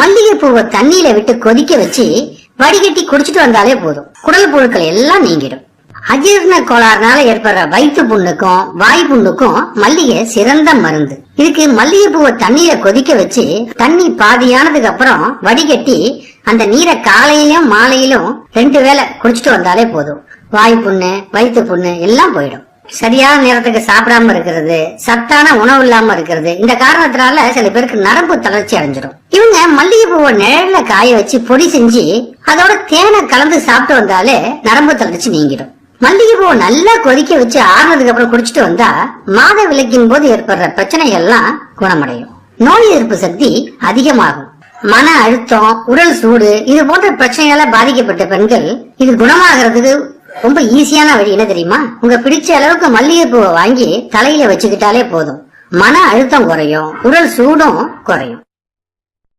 மல்லிகை பூவை தண்ணியில விட்டு கொதிக்க வச்சு வடிகட்டி குடிச்சிட்டு வந்தாலே போதும். குடல் புழுக்கள் எல்லாம் நீங்கிடும். அஜீரண கோளாறுனால ஏற்படுற வயிற்று புண்ணுக்கும் வாய் புண்ணுக்கும் மல்லிகை சிறந்த மருந்து. இதுக்கு மல்லிகை பூவை தண்ணியில கொதிக்க வச்சு தண்ணி பாதியானதுக்கு அப்புறம் வடிகட்டி அந்த நீரை காலையிலும் மாலையிலும் ரெண்டு வேளை குடிச்சிட்டு வந்தாலே போதும். வாய் புண்ணு வயிற்று புண்ணு எல்லாம் போயிடும். சரியான நேரத்துக்கு சாப்பிடாம இருக்கிறது சத்தான உணவு இல்லாம இருக்கிறது இந்த காரணத்தினால சில பேருக்கு நரம்பு தளர்ச்சி அடைஞ்சிடும். மல்லிகைப்பூவை பூவை நிழல்ல காய வச்சு பொடி செஞ்சு அதோட தேனை கலந்து சாப்பிட்டு வந்தாலே நரம்பு தளர்ச்சி நீங்கிடும். மல்லிகை பூவை நல்லா கொதிக்க வச்சு ஆறுனதுக்கு அப்புறம் குடிச்சிட்டு வந்தா மாத விளக்கின் போது ஏற்படுற பிரச்சனை எல்லாம் குணமடையும். நோய் எதிர்ப்பு சக்தி அதிகமாகும். மன அழுத்தம் உடல் சூடு இது போன்ற பிரச்சனையால பாதிக்கப்பட்ட பெண்கள் இது குணமாகிறதுக்கு ரொம்ப ஈஸியான வழி என்ன தெரியுமா? உங்க பிடிச்ச அளவுக்கு மல்லிகைப்பூவை வாங்கி தலையில வச்சுக்கிட்டாலே போதும். மன அழுத்தம் குறையும் உடல் சூடும் குறையும்.